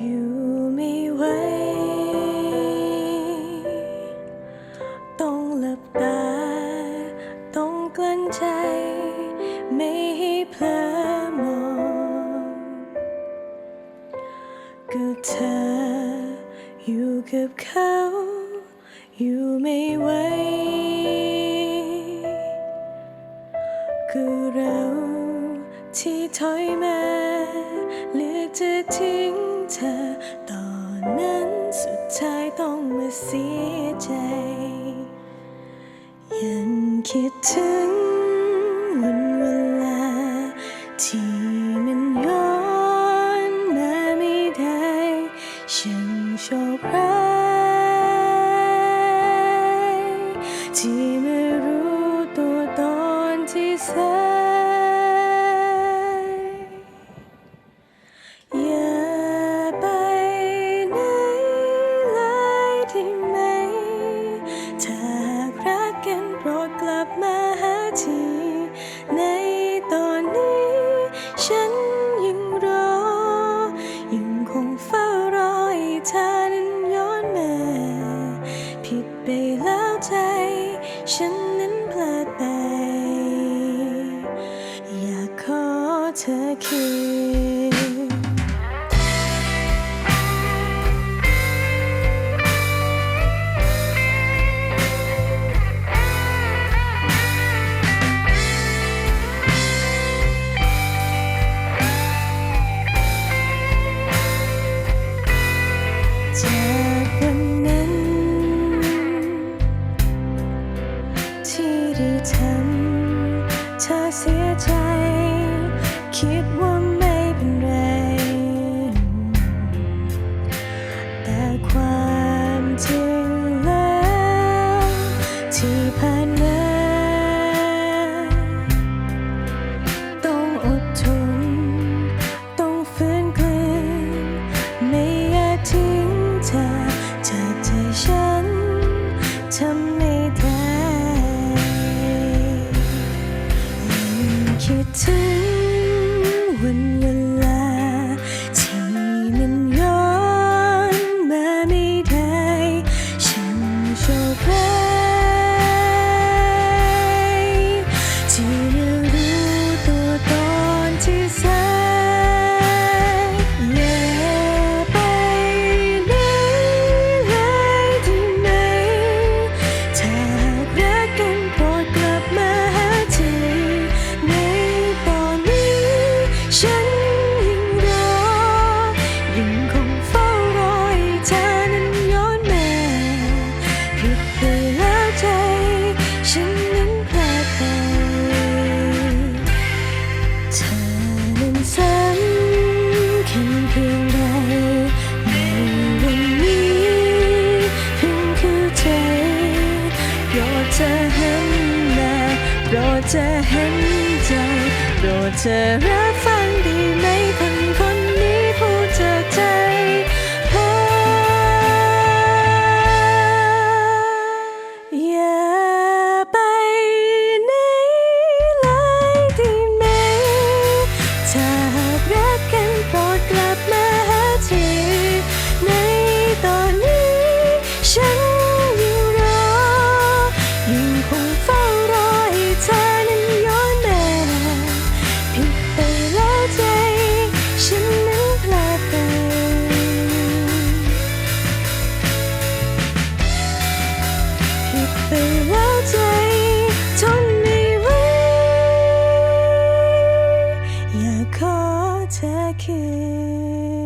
อยู่ไม่ไหว ต้องหลับตา ต้องกลั้นใจ ไม่ให้เพลอมองก็เธออยู่กับเขา อยู่ไม่ไวคือเราที่ถอยมา จะทิ้งเธอ ตอนนั้นสุดท้ายต้องมาเสียใจ ยังคิดถึงวันเวลา ที่มันย้อนมาไม่ได้ช่างโชคร้ายที่ไม่รู้ตัวตอนที่สาย อนมา ผิดไปแล้วใจ ฉันนั้นพลาดไป อยากขอเธอคืน ฉัน เธอเสียใจ คิดว่าไม่เป็นไร แต่ความ โปรดจะเห็นหน้าโปรดจะเห็นใจ โปรดจะรับฟังดีไหม อ